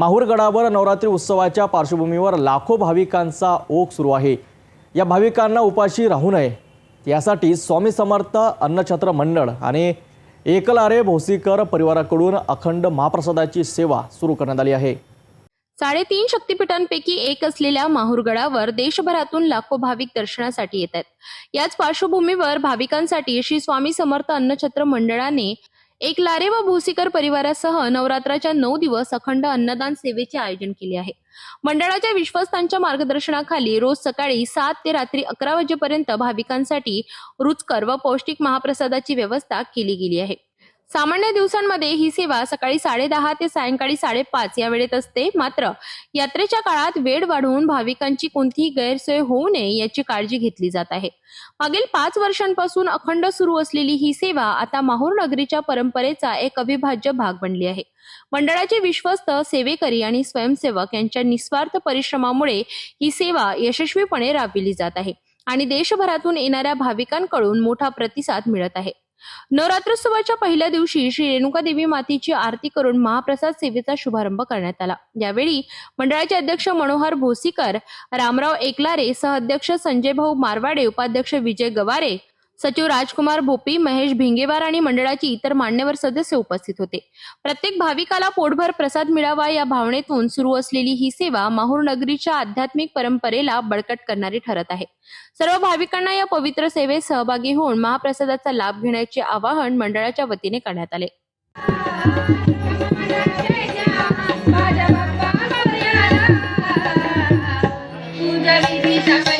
माहूरगडावर नवरात्री उत्सवाच्या पार्श्वभूमीवर लाखो भाविकांचा ओघ सुरू आहे. या भाविकांना उपाशी राहू नये. यासाठी स्वामी समर्थ अन्नछत्र मंडळ आणि एकलारे भोसीकर परिवाराकडून अखंड महाप्रसादाची सेवा सुरू करण्यात आली आहे. साडेतीन शक्तिपीठांपैकी एक असलेल्या माहूरगडावर देशभरातून लाखो भाविक दर्शनासाठी येत आहेत. याच पार्श्वभूमीवर भाविकांसाठी श्री स्वामी समर्थ अन्नछत्र मंडळाने एक लारे व भोसीकर परिवारासह नवरात्राच्या नऊ दिवस अखंड अन्नदान सेवेचे आयोजन केले आहे. मंडळाच्या विश्वस्तांच्या मार्गदर्शनाखाली रोज सकाळी सात ते रात्री अकरा वाजेपर्यंत भाविकांसाठी रुचकर व पौष्टिक महाप्रसादाची व्यवस्था केली गेली आहे. सामान्य दिवसांमध्ये ही सेवा सकाळी साडेदहा ते सायंकाळी साडेपाच या वेळेत असते. मात्र यात्रेच्या काळात वेळ वाढवून भाविकांची कोणतीही गैरसोय होऊ नये याची काळजी घेतली जात आहे. मागील पाच वर्षांपासून अखंड सुरू असलेली ही सेवा आता माहूर नगरीच्या परंपरेचा एक अविभाज्य भाग बनली आहे. मंडळाचे विश्वस्त सेवेकरी आणि स्वयंसेवक यांच्या निस्वार्थ परिश्रमामुळे ही सेवा यशस्वीपणे राबविली जात आहे आणि देशभरातून येणाऱ्या भाविकांकडून मोठा प्रतिसाद मिळत आहे. नवरात्रोत्सवाच्या पहिल्या दिवशी श्री रेणुका देवी मातीची आरती करून महाप्रसाद सेवेचा शुभारंभ करण्यात आला. यावेळी मंडळाचे अध्यक्ष मनोहर भोसीकर रामराव एकलारे सहअध्यक्ष संजय भाऊ मारवाडे उपाध्यक्ष विजय गवारे सचिव राजकुमार भोपी महेश भिंगेवार आणि मंडळाची इतर मान्यवर सदस्य उपस्थित होते. प्रत्येक भाविकाला पोटभर प्रसाद मिळावा या भावनेतून सुरू असलेली ही सेवा माहूर नगरीच्या आध्यात्मिक परंपरेला बळकट करणारी ठरत आहे. सर्व भाविकांना या पवित्र सेवेत सहभागी होऊन महाप्रसादाचा लाभ घेण्याचे आवाहन मंडळाच्या वतीने करण्यात आले. Thank you.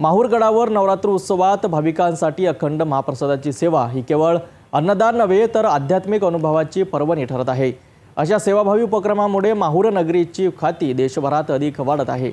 माहूरगडावर नवरात्र उत्सवात भाविकांसाठी अखंड महाप्रसादाची सेवा ही केवळ अन्नदान नव्हे तर आध्यात्मिक अनुभवाची पर्वणी ठरत आहे. अशा सेवाभावी उपक्रमामुळे माहूर नगरीची ख्याती देशभरात अधिक वाढत आहे.